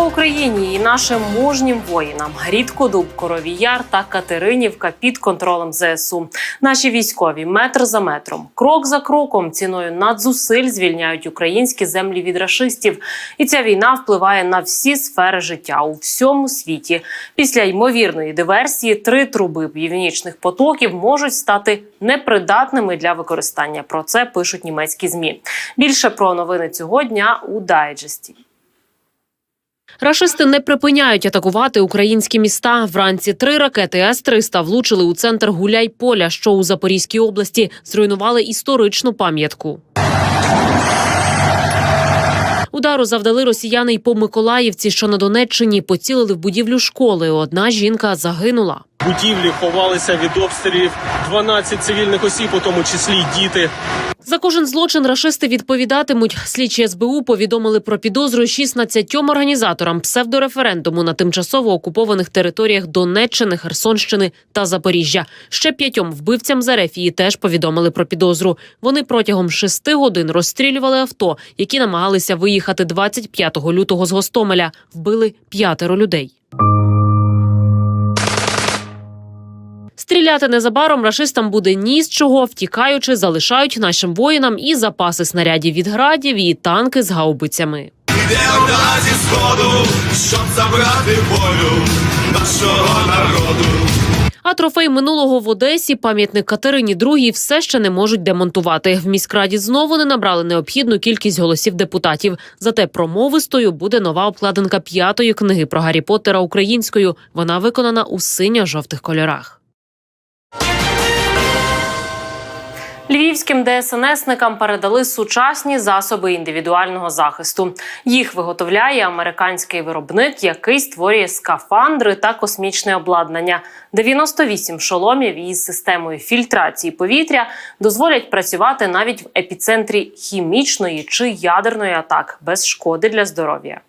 Слава Україні і нашим мужнім воїнам. Рідкодуб, Коровій Яр та Катеринівка під контролем ЗСУ. Наші військові метр за метром, крок за кроком, ціною надзусиль звільняють українські землі від рашистів. І ця війна впливає на всі сфери життя у всьому світі. Після ймовірної диверсії три труби північних потоків можуть стати непридатними для використання. Про це пишуть німецькі змі. Більше про новини цього дня у дайджесті. Рашисти не припиняють атакувати українські міста. Вранці три ракети С-300 влучили у центр Гуляйполя, що у Запорізькій області, зруйнували історичну пам'ятку. Удару завдали росіяни й по Миколаївці, що на Донеччині поцілили в будівлю школи. Одна жінка загинула. Будівлі ховалися від обстрілів 12 цивільних осіб, у тому числі діти. За кожен злочин рашисти відповідатимуть. Слідчі СБУ повідомили про підозру 16 організаторам псевдореферендуму на тимчасово окупованих територіях Донеччини, Херсонщини та Запоріжжя. Ще п'ятьом вбивцям з Ерефії теж повідомили про підозру. Вони протягом шести годин розстрілювали авто, які намагалися виїхати 25 лютого з Гостомеля. Вбили п'ятеро людей. Стріляти незабаром рашистам буде ні з чого, втікаючи, залишають нашим воїнам і запаси снарядів від градів, і танки з гаубицями. Зі сходу, щоб забрати волю нашого народу. А трофей минулого в Одесі, пам'ятник Катерині II, все ще не можуть демонтувати. В міськраді знову не набрали необхідну кількість голосів депутатів. Зате промовистою буде нова обкладинка п'ятої книги про Гаррі Поттера українською. Вона виконана у синьо-жовтих кольорах. Львівським ДСНСникам передали сучасні засоби індивідуального захисту. Їх виготовляє американський виробник, який створює скафандри та космічне обладнання. 98 шоломів із системою фільтрації повітря дозволять працювати навіть в епіцентрі хімічної чи ядерної атак без шкоди для здоров'я.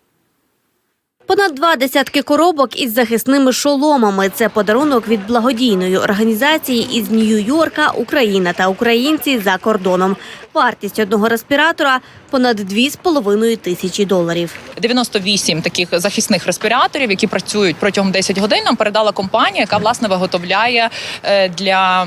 Понад два десятки коробок із захисними шоломами. Це подарунок від благодійної організації із Нью-Йорка Україна та українці за кордоном. Вартість одного респіратора понад 2,5 тисячі доларів. 98 таких захисних респіраторів, які працюють протягом 10 годин. Нам передала компанія, яка власне виготовляє е, для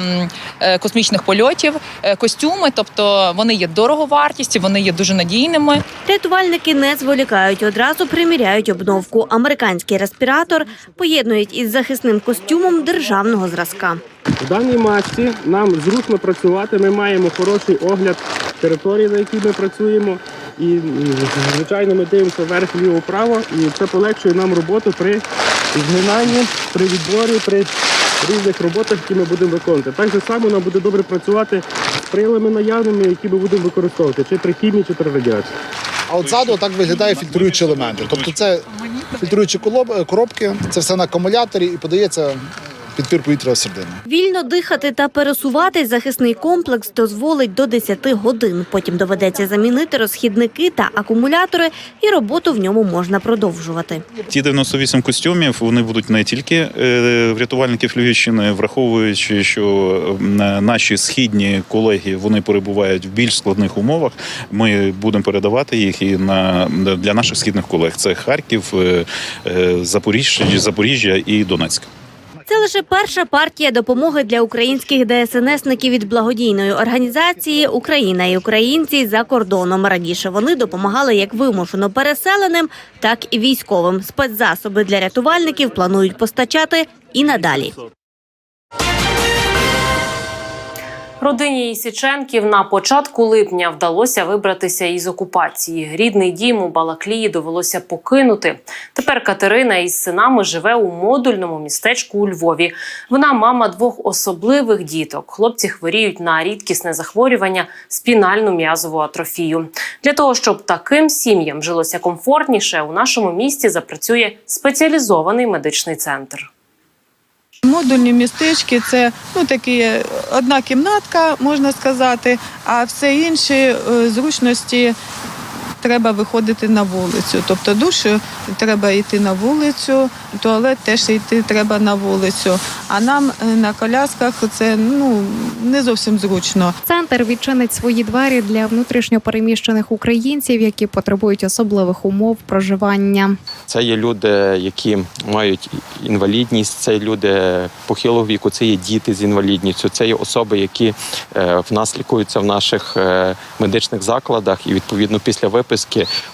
е, космічних польотів е, костюми. Тобто вони є дороговартісті, вони є дуже надійними. Рятувальники не зволікають, одразу приміряють обновку. Американський респіратор поєднують із захисним костюмом державного зразка. В даній масці нам зручно працювати. Ми маємо хороший огляд території, на якій ми працюємо. І звичайно, ми дивимося вверх, ліво, право, і це полегшує нам роботу при згинанні, при відборі, при різних роботах, які ми будемо виконувати. Так же само нам буде добре працювати з приладами наявними, які ми будемо використовувати, чи при хімії, чи при радіації. А от ззаду так виглядає фільтруючі елементи. Тобто це фільтруючі колоб- коробки, це все на акумуляторі і подається підпір повітря всередину. Вільно дихати та пересуватись захисний комплекс дозволить до 10 годин. Потім доведеться замінити розхідники та акумулятори, і роботу в ньому можна продовжувати. Ті 98 костюмів вони будуть не тільки е, врятувальників Львівщини, враховуючи, що е, наші східні колеги вони перебувають в більш складних умовах. Ми будемо передавати їх і на для наших східних колег. Це Харків, е, Запоріжжя, Запоріжжя і Донецьк. Це лише перша партія допомоги для українських ДСНСників від благодійної організації Україна і українці за кордоном. Раніше вони допомагали як вимушено переселеним, так і військовим. Спецзасоби для рятувальників планують постачати і надалі. Родині Ісіченків на початку липня вдалося вибратися із окупації. Рідний дім у Балаклії довелося покинути. Тепер Катерина із синами живе у модульному містечку у Львові. Вона мама двох особливих діток. Хлопці хворіють на рідкісне захворювання спінальну м'язову атрофію. Для того щоб таким сім'ям жилося комфортніше, у нашому місті запрацює спеціалізований медичний центр. Модульні містечки це ну такі одна кімнатка, можна сказати, а все інше е, зручності треба виходити на вулицю. Тобто душ е, треба йти на вулицю, туалет теж йти треба на вулицю. А нам е, на колясках це ну не зовсім зручно. Центр відчинить свої двері для внутрішньопереміщених українців, які потребують особливих умов проживання. Це є люди, які мають інвалідність, це є люди похилого віку, це є діти з інвалідністю, це є особи, які е, в нас лікуються в наших е, медичних закладах, і відповідно після виписки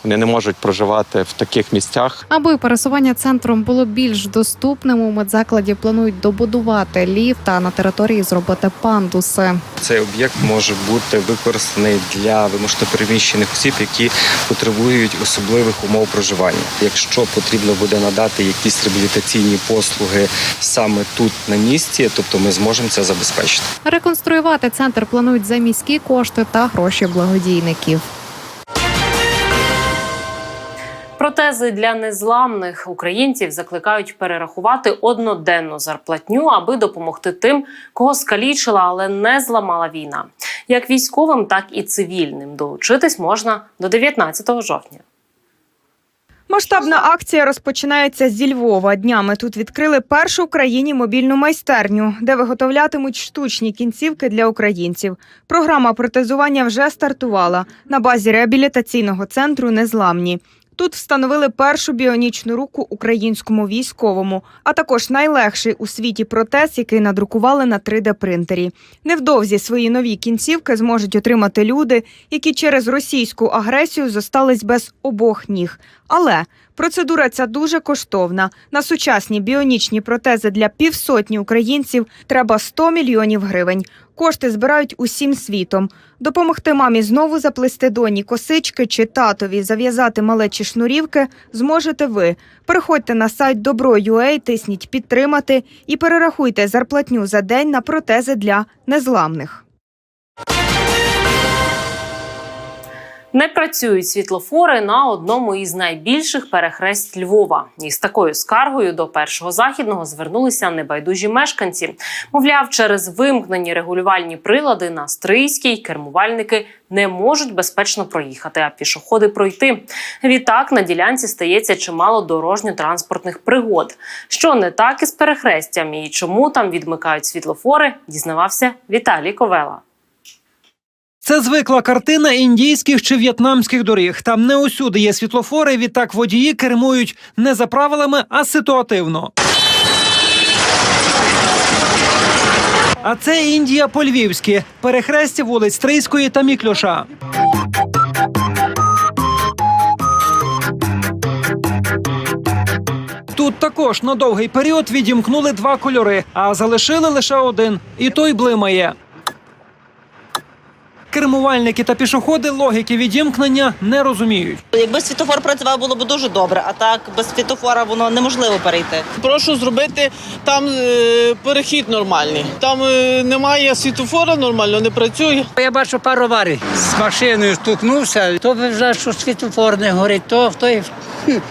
вони не можуть проживати в таких місцях. Аби пересування центром було більш доступним, у медзакладі планують добудувати ліфт, а на території зробити пандуси. Цей об'єкт може бути використаний для вимушено переміщених осіб, які потребують особливих умов проживання. Якщо потрібно буде надати якісь реабілітаційні послуги саме тут на місці, тобто ми зможемо це забезпечити. Реконструювати центр планують за міські кошти та гроші благодійників. Протези для незламних українців закликають перерахувати одноденну зарплатню, аби допомогти тим, кого скалічила, але не зламала війна. Як військовим, так і цивільним. Долучитись можна до 19 жовтня. Масштабна акція розпочинається зі Львова. Днями тут відкрили першу в країні мобільну майстерню, де виготовлятимуть штучні кінцівки для українців. Програма протезування вже стартувала на базі реабілітаційного центру Незламні. Тут встановили першу біонічну руку українському військовому, а також найлегший у світі протез, який надрукували на 3D-принтері. Невдовзі свої нові кінцівки зможуть отримати люди, які через російську агресію зостались без обох ніг. Але процедура ця дуже коштовна. На сучасні біонічні протези для півсотні українців треба 100 мільйонів гривень. Кошти збирають усім світом. Допомогти мамі знову заплести доні косички чи татові зав'язати малечі шнурівки зможете ви. Переходьте на сайт Добро.ua, тисніть підтримати і перерахуйте зарплатню за день на протези для незламних. Не працюють світлофори на одному із найбільших перехресть Львова. Із такою скаргою до першого західного звернулися небайдужі мешканці. Мовляв, через вимкнені регулювальні прилади на Стрийській кермувальники не можуть безпечно проїхати, а пішоходи пройти. Відтак на ділянці стається чимало дорожньо-транспортних пригод. Що не так із перехрестям і чому там відмикають світлофори, дізнавався Віталій Ковела. Це звикла картина індійських чи в'єтнамських доріг. Там не усюди є світлофори. Відтак водії кермують не за правилами, а ситуативно. А це Індія по-львівськи, перехрестя вулиць Стрийської та Міклюша. Тут також на довгий період відімкнули два кольори, а залишили лише один, і той блимає. Кермувальники та пішоходи логіки відімкнення не розуміють. Якби світофор працював, було б дуже добре, а так без світофора воно неможливо перейти. Прошу зробити там е, перехід нормальний. Там е, немає світофора нормально, не працює. Я бачу пару аварій. З машиною стукнувся, то вже що світофор не горить, то в той хм, е,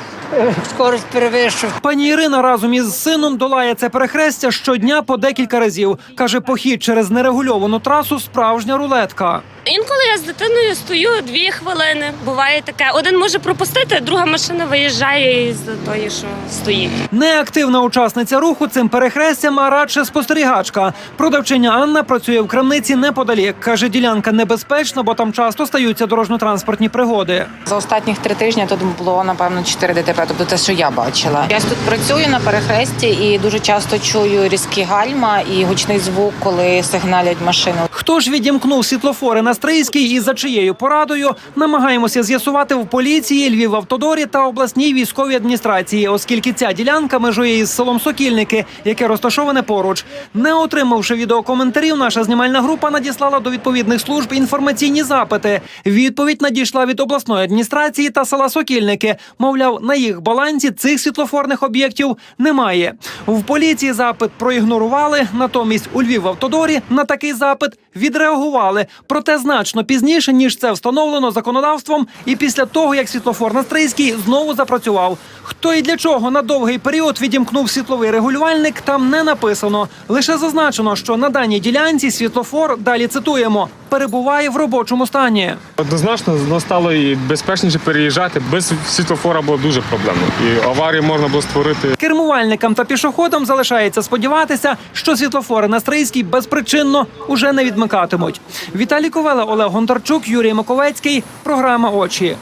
скорость перевищив. Пані Ірина разом із сином долає це перехрестя щодня по декілька разів. Каже, похід через нерегульовану трасу справжня рулетка. Інколи я з дитиною стою дві хвилини. Буває таке. Один може пропустити, друга машина виїжджає із тої, що стоїть. Неактивна учасниця руху цим перехрестям, а радше спостерігачка. Продавчиня Анна працює в крамниці неподалік. Каже, ділянка небезпечна, бо там часто стаються дорожньо-транспортні пригоди. За останніх три тижні тут було напевно 4 ДТП, тобто те, що я бачила. Я тут працюю на перехресті і дуже часто чую різкі гальма і гучний звук, коли сигналять машину. Хто ж відімкнув світлофори на Стрийській і за чиєю порадою, намагаємося з'ясувати в поліції, Львівавтодорі та обласній військовій адміністрації, оскільки ця ділянка межує із селом Сокільники, яке розташоване поруч. Не отримавши відеокоментарів, наша знімальна група надіслала до відповідних служб інформаційні запити. Відповідь надійшла від обласної адміністрації та села Сокільники. Мовляв, на їх балансі цих світлофорних об'єктів немає. В поліції запит проігнорували. Натомість у Львівавтодорі на такий запит відреагували. Проте значно пізніше, ніж це встановлено законодавством, і після того, як світлофор на Стрийській знову запрацював. Хто То і для чого на довгий період відімкнув світловий регулювальник, там не написано. Лише зазначено, що на даній ділянці світлофор, далі цитуємо, перебуває в робочому стані. Однозначно воно стало і безпечніше переїжджати. Без світлофора було дуже проблемно. І аварії можна було створити. Кермувальникам та пішоходам залишається сподіватися, що світлофори на Стрийській безпричинно уже не відмикатимуть. Віталій Ковела, Олег Гонтарчук, Юрій Маковецький. Програма очі.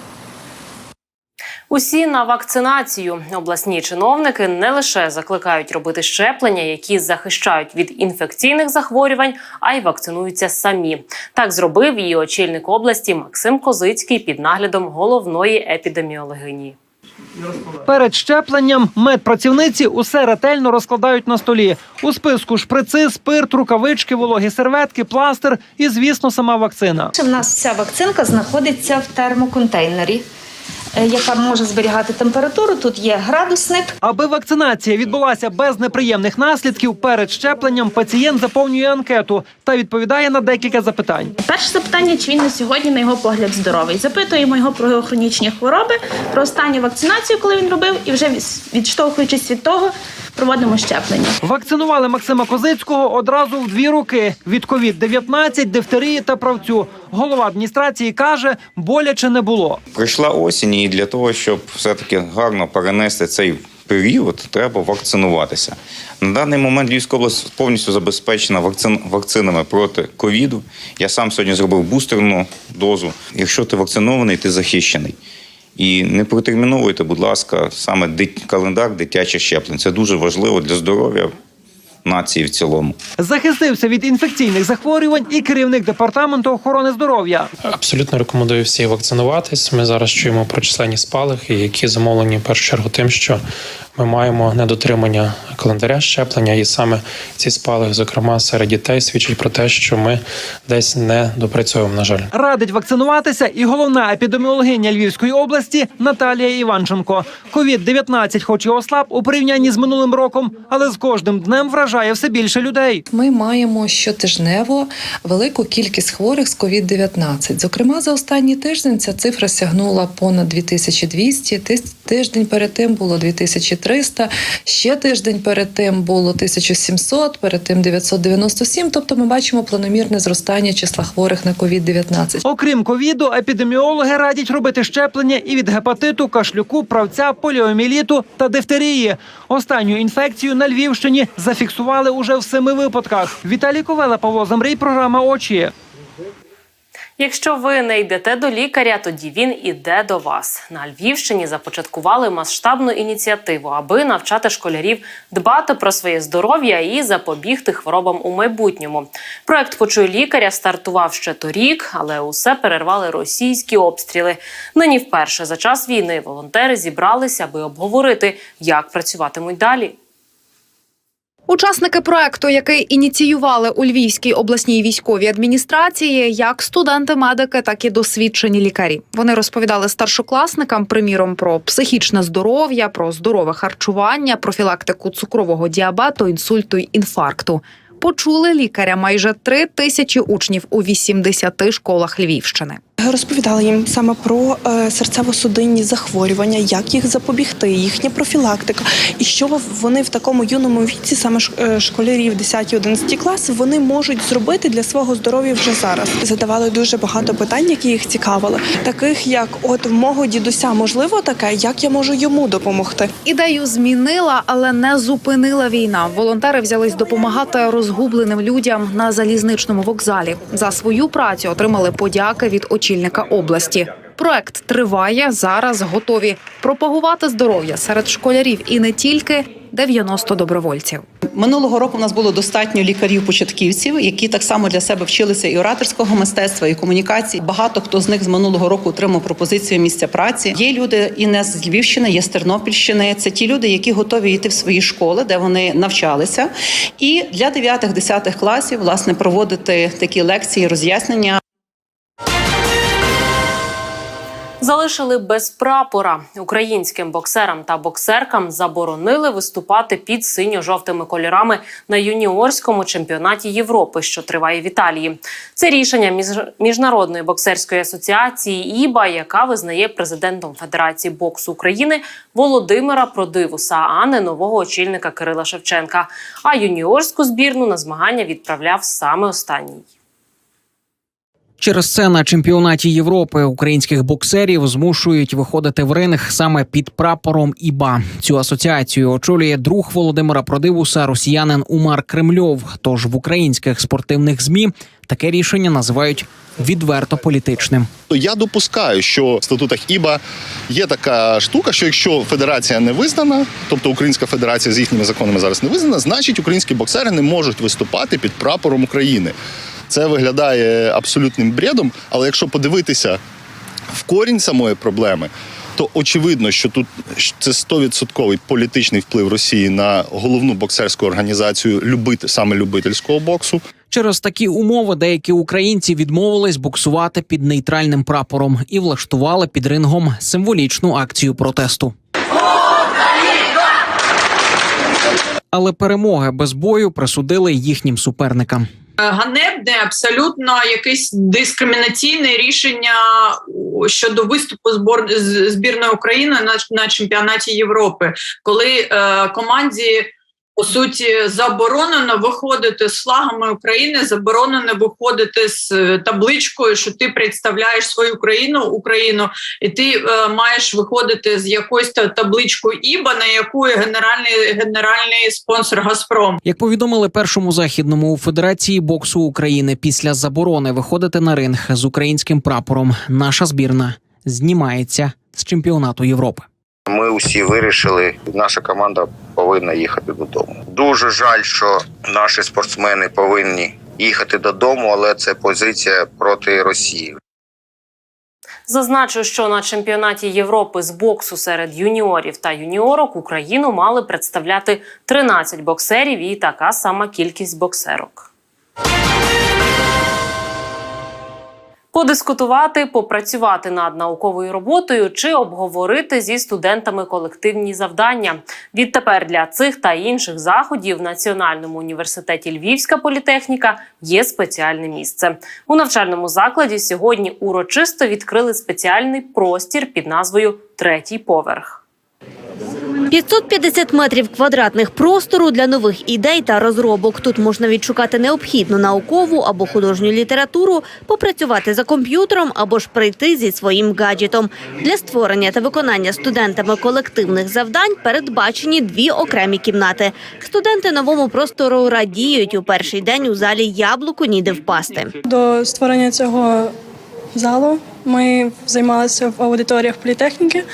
Усі на вакцинацію. Обласні чиновники не лише закликають робити щеплення, які захищають від інфекційних захворювань, а й вакцинуються самі. Так зробив і очільник області Максим Козицький під наглядом головної епідеміологині. Перед щепленням медпрацівниці усе ретельно розкладають на столі. У списку шприци, спирт, рукавички, вологі серветки, пластир і, звісно, сама вакцина. У нас вся вакцинка знаходиться в термоконтейнері, яка може зберігати температуру. Тут є градусник. Аби вакцинація відбулася без неприємних наслідків, перед щепленням пацієнт заповнює анкету та відповідає на декілька запитань. Перше запитання, чи він на сьогодні, на його погляд, здоровий. Запитуємо його про його хронічні хвороби, про останню вакцинацію, коли він робив, і вже відштовхуючись від того, проводимо щеплення. Вакцинували Максима Козицького одразу в дві роки від COVID-19, дифтерії та правцю. Голова адміністрації каже, боляче не було. Прийшла осінь, і для того, щоб все-таки гарно перенести цей період, треба вакцинуватися. На даний момент Львівська область повністю забезпечена вакцин, вакцинами проти ковіду. Я сам сьогодні зробив бустерну дозу. Якщо ти вакцинований, ти захищений. І не протерміновуйте, будь ласка, саме дит- календар дитячих щеплень. Це дуже важливо для здоров'я нації в цілому. Захистився від інфекційних захворювань і керівник департаменту охорони здоров'я. Абсолютно рекомендую всі вакцинуватись. Ми зараз чуємо про численні спалахи, які замовлені в першу чергу тим, що ми маємо недотримання календаря щеплення, і саме ці спалахи, зокрема серед дітей, свідчать про те, що ми десь не допрацьовуємо. На жаль. Радить вакцинуватися і головна епідеміологиня Львівської області Наталія Іванченко. Ковід-19 хоч і ослаб у порівнянні з минулим роком, але з кожним днем вражає все більше людей. Ми маємо щотижнево велику кількість хворих з COVID-19. Зокрема, за останній тиждень ця цифра сягнула понад 2200, тис- Тиждень перед тим було 2300, ще тиждень перед тим було 1700, перед тим 997. Тобто ми бачимо планомірне зростання числа хворих на COVID-19. Окрім ковіду, епідеміологи радять робити щеплення і від гепатиту, кашлюку, правця, поліоміліту та дифтерії. Останню інфекцію на Львівщині зафіксували уже в семи випадках. Віталій Ковела, Павло Замрій, програма Очі. Якщо ви не йдете до лікаря, тоді він іде до вас. На Львівщині започаткували масштабну ініціативу, аби навчати школярів дбати про своє здоров'я і запобігти хворобам у майбутньому. Проект «Почуй лікаря стартував ще торік, але усе перервали російські обстріли. Нині вперше за час війни волонтери зібралися, аби обговорити, як працюватимуть далі. Учасники проекту, який ініціювали у Львівській обласній військовій адміністрації, як студенти-медики, так і досвідчені лікарі. Вони розповідали старшокласникам, приміром, про психічне здоров'я, про здорове харчування, профілактику цукрового діабету, інсульту й інфаркту. Почули лікаря майже три тисячі учнів у 80 школах Львівщини. Розповідала їм саме про е, серцево-судинні захворювання, як їх запобігти, їхня профілактика, і що вони в такому юному віці, саме е, школярів 10-11 класи, вони можуть зробити для свого здоров'я вже зараз. Задавали дуже багато питань, які їх цікавили, таких як от в мого дідуся можливо таке, як я можу йому допомогти. Ідею змінила, але не зупинила війна. Волонтери взялись допомагати розгубленим людям на залізничному вокзалі. За свою працю отримали подяки від очільника області. Проект триває зараз. Готові пропагувати здоров'я серед школярів і не тільки 90 добровольців. Минулого року в нас було достатньо лікарів-початківців, які так само для себе вчилися і ораторського мистецтва, і комунікації. Багато хто з них з минулого року отримав пропозицію місця праці. Є люди і не з Львівщини, є з Тернопільщини. Це ті люди, які готові йти в свої школи, де вони навчалися, і для 9-10 класів власне проводити такі лекції, роз'яснення. Залишили без прапора. Українським боксерам та боксеркам заборонили виступати під синьо-жовтими кольорами на юніорському чемпіонаті Європи, що триває в Італії. Це рішення між- міжнародної боксерської асоціації ІБА, яка визнає президентом Федерації боксу України Володимира Продивуса, а не нового очільника Кирила Шевченка. А юніорську збірну на змагання відправляв саме останній. Через це на чемпіонаті Європи українських боксерів змушують виходити в ринг саме під прапором ІБА. Цю асоціацію очолює друг Володимира Продивуса, росіянин Умар Кремльов. Тож в українських спортивних змі таке рішення називають відверто політичним. Я допускаю, що в статутах ІБА є така штука, що якщо федерація не визнана, тобто Українська федерація з їхніми законами зараз не визнана, значить українські боксери не можуть виступати під прапором України. Це виглядає абсолютним бредом, але якщо подивитися в корінь самої проблеми, то очевидно, що тут це 100% політичний вплив Росії на головну боксерську організацію любити саме любительського боксу. Через такі умови деякі українці відмовились боксувати під нейтральним прапором і влаштували під рингом символічну акцію протесту. Але перемоги без бою присудили їхнім суперникам. Ганебне, абсолютно якесь дискримінаційне рішення щодо виступу збор збірної України на, на чемпіонаті Європи, коли е, команді. По суті, заборонено виходити з флагами України, заборонено виходити з е, табличкою, що ти представляєш свою країну, Україну, і ти е, маєш виходити з якоюсь табличкою ІБА, на яку генеральний генеральний спонсор Газпром. Як повідомили першому західному у Федерації боксу України після заборони виходити на ринг з українським прапором, наша збірна знімається з чемпіонату Європи. Ми усі вирішили, наша команда повинна їхати додому. Дуже жаль, що наші спортсмени повинні їхати додому, але це позиція проти Росії. Зазначу, що на чемпіонаті Європи з боксу серед юніорів та юніорок Україну мали представляти 13 боксерів і така сама кількість боксерок. Подискутувати, попрацювати над науковою роботою чи обговорити зі студентами колективні завдання. Відтепер для цих та інших заходів в Національному університеті Львівська політехніка є спеціальне місце. У навчальному закладі сьогодні урочисто відкрили спеціальний простір під назвою Третій поверх. 550 метрів квадратних простору для нових ідей та розробок. Тут можна відшукати необхідну наукову або художню літературу, попрацювати за комп'ютером або ж прийти зі своїм гаджетом. Для створення та виконання студентами колективних завдань передбачені дві окремі кімнати. Студенти новому простору радіють у перший день у залі яблуку ніде впасти. До створення цього залу ми займалися в аудиторіях політехніки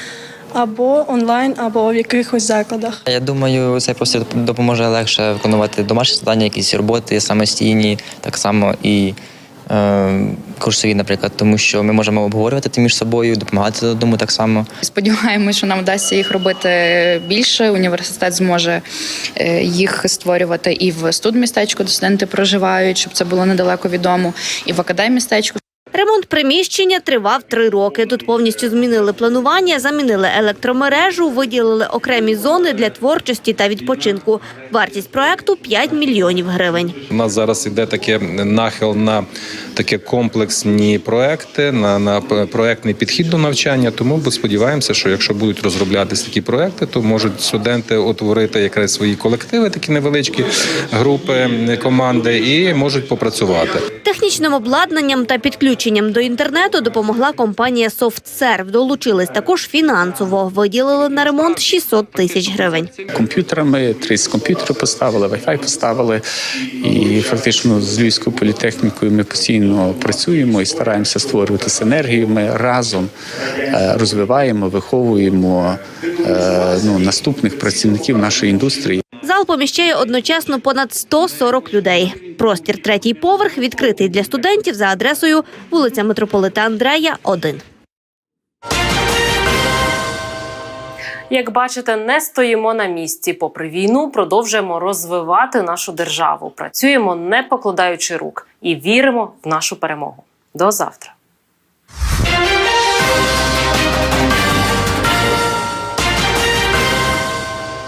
або онлайн, або в якихось закладах. Я думаю, цей простір допоможе легше виконувати домашні завдання, якісь роботи самостійні, так само і е, курсові, наприклад, тому що ми можемо обговорювати це між собою, допомагати додому так само. Сподіваємось, що нам вдасться їх робити більше. Університет зможе е, їх створювати і в студмістечку, де студенти проживають, щоб це було недалеко від дому, і в академмістечку. Ремонт приміщення тривав три роки. Тут повністю змінили планування, замінили електромережу, виділили окремі зони для творчості та відпочинку. Вартість проекту 5 мільйонів гривень. У нас зараз іде таке нахил на таке комплексні проекти, на, на проектний підхід до навчання. Тому ми сподіваємося, що якщо будуть розроблятись такі проекти, то можуть студенти утворити якраз свої колективи, такі невеличкі групи, команди, і можуть попрацювати. Технічним обладнанням та підключенням до інтернету допомогла компанія SoftServe. Долучились також фінансово. Виділили на ремонт 600 тисяч гривень. комп'ютерами, 30 комп'ютерів поставили, Wi-Fi поставили. І фактично з Львівською політехнікою ми постійно працюємо і стараємося створювати синергію. Ми разом е, розвиваємо, виховуємо е, ну, наступних працівників нашої індустрії. Зал поміщає одночасно понад 140 людей. Простір третій поверх відкритий для студентів за адресою вулиця Митрополита Андрея, 1. Як бачите, не стоїмо на місці. Попри війну, продовжуємо розвивати нашу державу. Працюємо не покладаючи рук і віримо в нашу перемогу. До завтра.